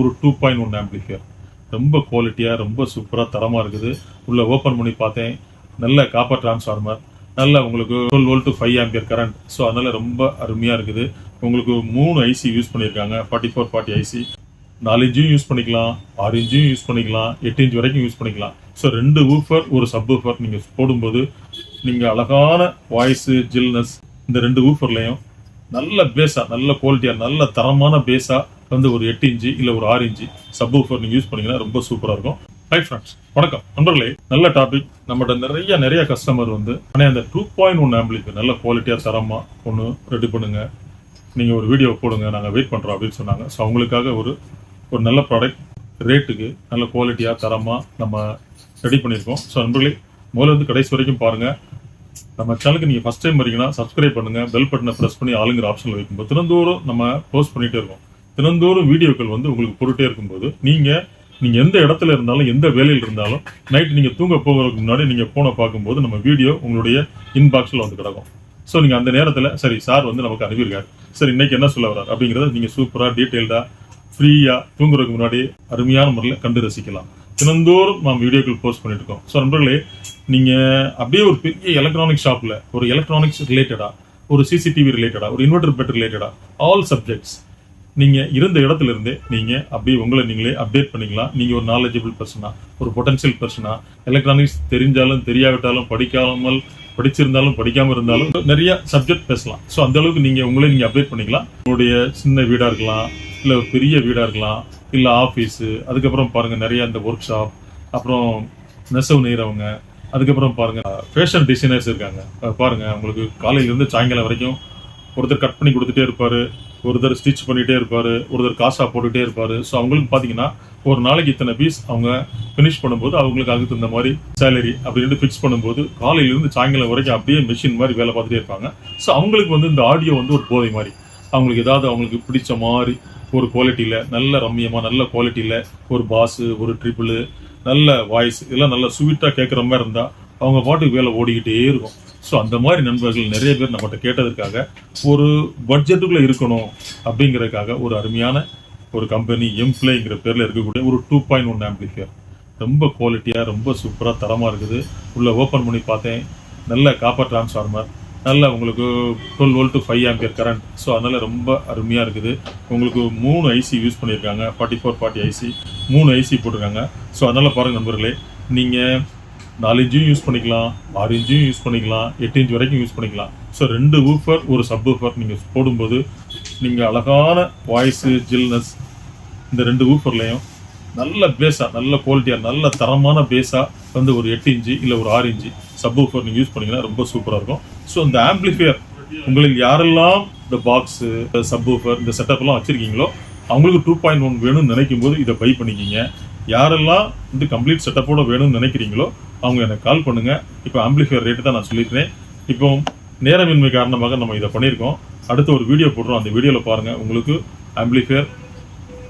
ஒரு two point one amplifier ரொம்ப குவாலிட்டியாக ரொம்ப சூப்பராக தரமாக இருக்குது. உள்ளே ஓப்பன் பண்ணி பார்த்தேன். நல்ல காப்பர் டிரான்ஸ்ஃபார்மர் நல்ல உங்களுக்கு twelve volt five ampere current so அதனால் ரொம்ப அருமையாக இருக்குது. உங்களுக்கு மூணு ஐசி யூஸ் பண்ணியிருக்காங்க. ஃபார்ட்டி ஃபோர் ஃபார்ட்டி ஐசி நாலு இன்ச்சும் யூஸ் பண்ணிக்கலாம். ஆறு இன்ச்சும் யூஸ் பண்ணிக்கலாம். எட்டு இன்ச் வரைக்கும் யூஸ் பண்ணிக்கலாம். ஸோ ரெண்டு ஊஃபர் ஒரு சப் ஊஃபர் நீங்கள் போடும்போது நீங்கள் அழகான வாய்ஸு ஜில்னஸ் இந்த ரெண்டு ஊஃபர்லையும் நல்ல பேஸாக நல்ல குவாலிட்டியாக நல்ல தரமான பேஸாக வந்து ஒரு எட்டு இன்ச்சு இல்லை ஒரு ஆறு இன்ச்சு சப் ஊஃபர் நீங்கள் யூஸ் பண்ணீங்கன்னா ரொம்ப சூப்பராக இருக்கும். ஹை ஃப்ரெண்ட்ஸ் வணக்கம். நண்பர்களே நல்ல டாபிக் நம்மகிட்ட நிறைய நிறைய கஸ்டமர் வந்து ஆனால் அந்த டூ பாயிண்ட் ஒன் ஆம்பிளிக்கு நல்ல குவாலிட்டியாக தரமாக ஒன்று ரெடி பண்ணுங்க. நீங்கள் ஒரு வீடியோ போடுங்க. நாங்கள் வெயிட் பண்ணுறோம் அப்படின்னு சொன்னாங்க. ஸோ அவங்களுக்காக ஒரு ஒரு நல்ல ப்ராடக்ட் ரேட்டுக்கு நல்ல குவாலிட்டியாக தரமாக நம்ம ரெடி பண்ணியிருக்கோம். ஸோ நண்பர்களே முதல்ல இருந்து கடைசி வரைக்கும் பாருங்கள் நம்ம சேனலுக்கு நீங்கள் ஃபஸ்ட் டைம் வரீங்கன்னா சப்ஸ்கிரைப் பண்ணுங்க. பெல் பட்டனை ப்ரெஸ் பண்ணி ஆளுங்கிற ஆப்ஷனில் வைக்கும்போது தினந்தோறும் நம்ம போஸ்ட் பண்ணிகிட்டே இருக்கோம். தினந்தோறும் வீடியோக்கள் வந்து உங்களுக்கு பொருட்டே இருக்கும்போது நீங்கள் நீங்கள் எந்த இடத்துல இருந்தாலும் எந்த வேலையில் இருந்தாலும் நைட் நீங்கள் தூங்க போகிறதுக்கு முன்னாடி நீங்கள் ஃபோனை பார்க்கும்போது நம்ம வீடியோ உங்களுடைய இன்பாக்ஸில் வந்து கிடக்கும். ஸோ நீங்கள் அந்த நேரத்தில் சரி சார் வந்து நமக்கு அனுப்பியிருக்காரு. சரி இன்னைக்கு என்ன சொல்ல வர்றார்? அப்படிங்கிறத நீங்கள் சூப்பராக டீட்டெயில்டாக ஃப்ரீயாக தூங்குறதுக்கு முன்னாடி அருமையான முறையில் கண்டு ரசிக்கலாம். தினந்தோறும் நாம் வீடியோக்கள் போஸ்ட் பண்ணிட்டு இருக்கோம். ஸோ நண்பர்களே நீங்கள் அப்படியே ஒரு பெரிய எலக்ட்ரானிக் ஷாப்பில் ஒரு எலக்ட்ரானிக்ஸ் ரிலேட்டடாக ஒரு சிசிடிவி ரிலேட்டடாக ஒரு இன்வெர்டர் பெட் ரிலேட்டடாக ஆல் சப்ஜெக்ட்ஸ் நீங்க இருந்த இடத்துல இருந்தே நீங்க அப்படியே உங்களை நீங்களே அப்டேட் பண்ணிக்கலாம் நீங்க ஒரு நாலேஜபிள் பர்சனா ஒரு பொட்டன்ஷியல் பர்சனா எலக்ட்ரானிக்ஸ் தெரிஞ்சாலும் தெரியாவிட்டாலும் படிக்காமல் படிச்சிருந்தாலும் படிக்காம இருந்தாலும் நிறைய சப்ஜெக்ட் பேசலாம். ஸோ அந்த அளவுக்கு நீங்க உங்களே நீங்க அப்டேட் பண்ணிக்கலாம் உங்களுடைய சின்ன வீடா இருக்கலாம் இல்ல ஒரு பெரிய வீடா இருக்கலாம் இல்ல ஆபீஸ் அதுக்கப்புறம் பாருங்க நிறைய இந்த ஒர்க் ஷாப் அப்புறம் நெசவு நெய்றவங்க அதுக்கப்புறம் பாருங்க ஃபேஷன் டிசைனர்ஸ் இருக்காங்க. பாருங்கள் பாருங்க உங்களுக்கு காலையில இருந்து சாயங்காலம் வரைக்கும் ஒருத்தர் கட் பண்ணி கொடுத்துட்டே இருப்பாரு. ஒருத்தர் ஸ்டிச் பண்ணிகிட்டே இருப்பார் ஒருத்தர் காசா போட்டுகிட்டே இருப்பார். ஸோ அவங்களுக்கு பார்த்தீங்கன்னா ஒரு நாளைக்கு இத்தனை பீஸ் அவங்க ஃபினிஷ் பண்ணும்போது அவங்களுக்கு அதுக்கு தகுந்த மாதிரி சேலரி அப்படின்ட்டு ஃபிக்ஸ் பண்ணும்போது காலையிலேருந்து சாயங்காலம் வரைக்கும் அப்படியே மிஷின் மாதிரி வேலை பார்த்துட்டே இருப்பாங்க. ஸோ அவங்களுக்கு வந்து இந்த ஆடியோ வந்து ஒரு போதை மாதிரி. அவங்களுக்கு ஏதாவது அவங்களுக்கு பிடிச்ச மாதிரி ஒரு குவாலிட்டியில் நல்ல ரம்மியமாக நல்ல குவாலிட்டியில் ஒரு பாஸு ஒரு ட்ரிபிள் நல்ல வாய்ஸ் இதெல்லாம் நல்ல ஸ்வீட்டாக கேட்குற மாதிரி இருந்தால் அவங்க பாட்டுக்கு வேலை ஓடிக்கிட்டே இருக்கும். ஸோ அந்த மாதிரி நண்பர்கள் நிறைய பேர் நம்மகிட்ட கேட்டதற்காக ஒரு பட்ஜெட்டுக்குள்ளே இருக்கணும் அப்படிங்கிறதுக்காக ஒரு அருமையான ஒரு கம்பெனி எம்ப்ளேங்கிற பேரில் இருக்கக்கூடிய ஒரு டூ பாயிண்ட் ஒன் ஆம்பிளிஃபையர் ரொம்ப குவாலிட்டியாக ரொம்ப சூப்பராக தரமாக இருக்குது. உள்ளே ஓப்பன் பண்ணி பார்த்தேன். நல்ல காப்பர் டிரான்ஸ்ஃபார்மர் நல்ல உங்களுக்கு twelve volt five ampere current so அதனால் ரொம்ப அருமையாக இருக்குது. உங்களுக்கு மூணு ஐசி யூஸ் பண்ணியிருக்காங்க. ஃபார்ட்டி ஃபோர் ஃபார்ட்டி ஐசி மூணு ஐசி போட்டிருக்காங்க. ஸோ அதனால் பாருங்கள் நண்பர்களே நீங்கள் நாலு இன்ச்சும் யூஸ் பண்ணிக்கலாம் ஆறு இன்ச்சும் யூஸ் பண்ணிக்கலாம் எட்டு இன்ச் வரைக்கும் யூஸ் பண்ணிக்கலாம். ஸோ ரெண்டு ஊஃபர் ஒரு சப் ஊஃபர் நீங்கள் போடும்போது நீங்கள் அழகான வாய்ஸு ஜில்னஸ் இந்த ரெண்டு ஊஃபர்லேயும் நல்ல பேஸாக நல்ல குவாலிட்டியாக நல்ல தரமான பேஸாக வந்து ஒரு எட்டு இன்ச்சு இல்லை ஒரு ஆறு இன்ச்சு சப் ஊஃபர் நீங்கள் யூஸ் பண்ணிங்கன்னா ரொம்ப சூப்பராக இருக்கும். ஸோ இந்த ஆம்பிளிஃபையர் உங்களுக்கு யாரெல்லாம் இந்த பாக்ஸு சப் ஊஃபர் இந்த செட்டப்லாம் வச்சுருக்கீங்களோ அவங்களுக்கு டூ பாயிண்ட் ஒன் வேணும்னு நினைக்கும் போது இதை பை பண்ணிக்கிங்க. யாரெல்லாம் வந்து கம்ப்ளீட் செட்டப்போட வேணும்னு நினைக்கிறீங்களோ அவங்க எனக்கு கால் பண்ணுங்க. இப்போ ஆம்பிளிஃபையர் ரேட்டு தான் நான் சொல்லியிருக்கிறேன் இப்போ நேரமின்மை காரணமாக நம்ம இதை பண்ணியிருக்கோம். அடுத்து ஒரு வீடியோ போடுறோம். அந்த வீடியோவில் பாருங்கள் உங்களுக்கு ஆம்பிளிஃபையர்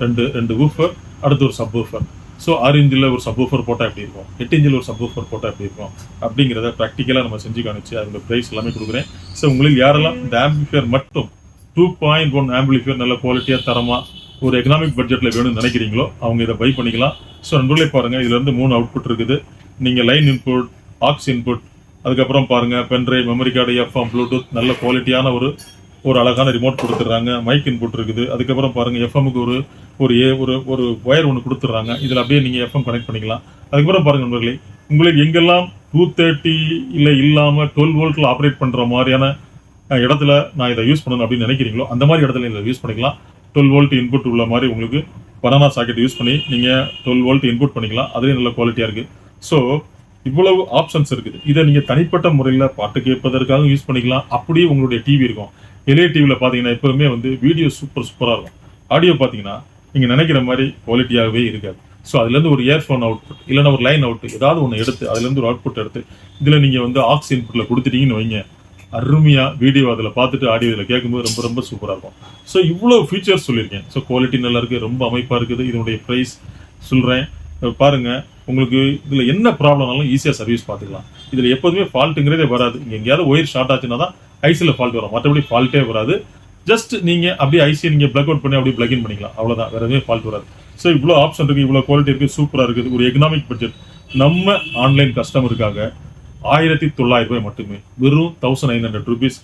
ரெண்டு ரெண்டு ஊஃபர் அடுத்து ஒரு சப் ஊஃபர் ஸோ ஆறு இன்ச்சில் ஒரு சப் ஊஃபர் போட்டால் எப்படி இருக்கும்? எட்டு இன்ச்சில் ஒரு சப் ஊஃபர் போட்டால் எப்படி இருக்கும்? அப்படிங்கிறத ப்ராக்டிக்கலாக நம்ம செஞ்சு காணிச்சு அதோட ப்ரைஸ் எல்லாமே கொடுக்குறேன். ஸோ உங்களுக்கு யாரெல்லாம் இந்த ஆம்பிளிஃபையர் மட்டும் டூ பாயிண்ட் ஒன் ஆம்பிளிஃபையர் நல்ல குவாலிட்டியாக தரமாக ஒரு எக்கனாமிக் பட்ஜெட்டில் வேணும்னு நினைக்கிறீங்களோ அவங்க இதை பை பண்ணிக்கலாம். ஸோ நண்பர்களே பாருங்கள் இதுலேருந்து மூணு அவுட்புட் இருக்குது. நீங்கள் லைன் இன்புட் ஆக்ஸ் இன்புட் அதுக்கப்புறம் பாருங்க pendrive memory card FM Bluetooth நல்ல குவாலிட்டியான ஒரு ஒரு அழகான ரிமோட் கொடுத்துட்றாங்க. மைக் இன்புட் இருக்குது. அதுக்கப்புறம் பாருங்கள் எஃப்எம்க்கு ஒரு ஒரு ஏ ஒரு ஒரு ஒயர் ஒன்று கொடுத்துட்றாங்க. இதில் அப்படியே நீங்கள் எஃப்எம் கனெக்ட் பண்ணிக்கலாம். அதுக்கப்புறம் பாருங்கள் நண்பர்களே உங்களுக்கு எங்கெல்லாம் டூ தேர்ட்டி இல்லை இல்லாமல் டுவெல் வோல்ட்டில் ஆப்ரேட் பண்ணுற மாதிரியான இடத்துல நான் இதை யூஸ் பண்ணணும் அப்படின்னு நினைக்கிறீங்களோ அந்த மாதிரி இடத்துல இதை யூஸ் பண்ணிக்கலாம். டுவெல் வோல்ட் இன்புட் உள்ள மாதிரி உங்களுக்கு பனானா சாக்கெட் யூஸ் பண்ணி நீங்கள் டுவெல் வோல்ட் இன்புட் பண்ணிக்கலாம். அதுலேயும் நல்ல குவாலிட்டியாக இருக்குது ஸோ இவ்வளவு ஆப்ஷன்ஸ் இருக்குது. இதை நீங்கள் தனிப்பட்ட முறையில் பாட்டு கேட்பதற்காக யூஸ் பண்ணிக்கலாம். அப்படியே உங்களுடைய டிவி இருக்கும். எல்ஏ டிவியில் பார்த்தீங்கன்னா எப்பவுமே வந்து வீடியோ சூப்பர் சூப்பராக இருக்கும். ஆடியோ பார்த்தீங்கன்னா நீங்கள் நினைக்கிற மாதிரி குவாலிட்டியாகவே இருக்காது. ஸோ அதுலேருந்து ஒரு இயர்ஃபோன் அவுட்புட் இல்லைன்னா ஒரு லைன் அவுட் ஏதாவது ஒன்று எடுத்து அதுலேருந்து ஒரு அவுட்புட் எடுத்து இதில் நீங்கள் வந்து ஆக்ஸ் இன்புட்டில் கொடுத்துட்டீங்கன்னு வைங்க. அருமையாக வீடியோ அதில் பார்த்துட்டு ஆடியோ இதில் கேட்கும்போது ரொம்ப ரொம்ப சூப்பராக இருக்கும். ஸோ இவ்வளோ ஃபீச்சர்ஸ் சொல்லியிருக்கேன். ஸோ குவாலிட்டி நல்லா இருக்குது ரொம்ப அமைப்பாக இருக்குது. இதனுடைய ப்ரைஸ் சொல்கிறேன் பாருங்கள் உங்களுக்கு இதில் என்ன ப்ராப்ளம்னாலும் ஈஸியாக சர்வீஸ் பார்த்துக்கலாம். இதில் எப்போதுமே ஃபால்ட்டுங்கிறதே வராது. இங்கே எங்கேயாவது ஒயர் ஷார்ட் ஆச்சுன்னா தான் ஐசியில் ஃபால்ட் வரும். மற்றபடி ஃபால்ட்டே வராது. ஜஸ்ட் நீங்கள் அப்படியே ஐசியை நீங்கள் ப்ளக் அவுட் பண்ணி அப்படியே பிளக் இன் பண்ணிக்கலாம். அவ்வளோதான் வேற எதுவுமே ஃபால்ட் வராது. ஸோ இவ்வளோ ஆப்ஷன் இருக்குது இவ்வளோ குவாலிட்டி இருக்குது சூப்பராக இருக்குது. ஒரு எக்கனாமிக் பட்ஜெட் நம்ம ஆன்லைன் கஸ்டமருக்காக ஆயிரத்தி தொள்ளாயிரம் ரூபாய் மட்டுமே. வெறும் தௌசண்ட் நைன் ஹண்ட்ரட் ருபீஸ்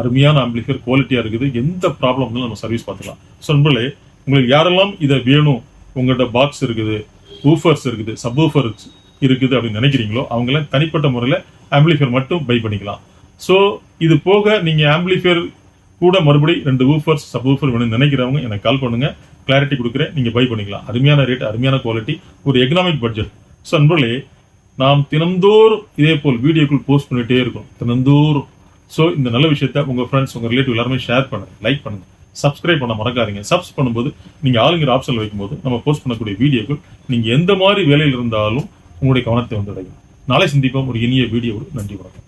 அருமையான ஆம்பிளிஃபையர் குவாலிட்டியாக இருக்குது. எந்த ப்ராப்ளம் நம்ம சர்வீஸ் பார்த்துக்கலாம். ஸோ நண்பர்களே உங்களுக்கு யாரெல்லாம் இதை வேணும் உங்கள்கிட்ட பாக்ஸ் இருக்குது ஊஃபர்ஸ் இருக்குது சப் இருக்குது அப்படின்னு நினைக்கிறீங்களோ அவங்களாம் தனிப்பட்ட முறையில் ஆம்பிளிஃபையர் மட்டும் பை பண்ணிக்கலாம். ஸோ இது போக நீங்கள் ஆம்பிளிஃபையர் கூட மறுபடி ரெண்டு ஊஃபர்ஸ் சப் ஊஃபர் வேணும்னு நினைக்கிறவங்க எனக்கு கால் பண்ணுங்கள் கிளாரிட்டி கொடுக்குறேன் நீங்கள் பை பண்ணிக்கலாம். அருமையான ரேட் அருமையான குவாலிட்டி ஒரு எக்கனாமிக் பட்ஜெட் ஸோ நண்பர்களே நாம் தினந்தோறும் இதே போல் வீடியோக்குள் போஸ்ட் பண்ணிகிட்டே இருக்கோம். தினந்தோறும். ஸோ இந்த நல்ல விஷயத்த உங்கள் ஃப்ரெண்ட்ஸ் உங்கள் ரிலேட்டிவ் எல்லாருமே ஷேர் பண்ணுங்கள் லைக் பண்ணுங்க. சப்ஸ்கிரைப் பண்ண மறக்காதீங்க. சப்ஸ் பண்ணும்போது நீங்கள் ஆளுங்கிற ஆப்ஷன் வைக்கும்போது நம்ம போஸ்ட் பண்ணக்கூடிய வீடியோக்கள் நீங்கள் எந்த மாதிரி வேலையில் இருந்தாலும் உங்களுடைய கவனத்தை வந்து அடையும். நாளை சந்திப்போம். ஒரு இனிய வீடியோ நன்றி வணக்கம்.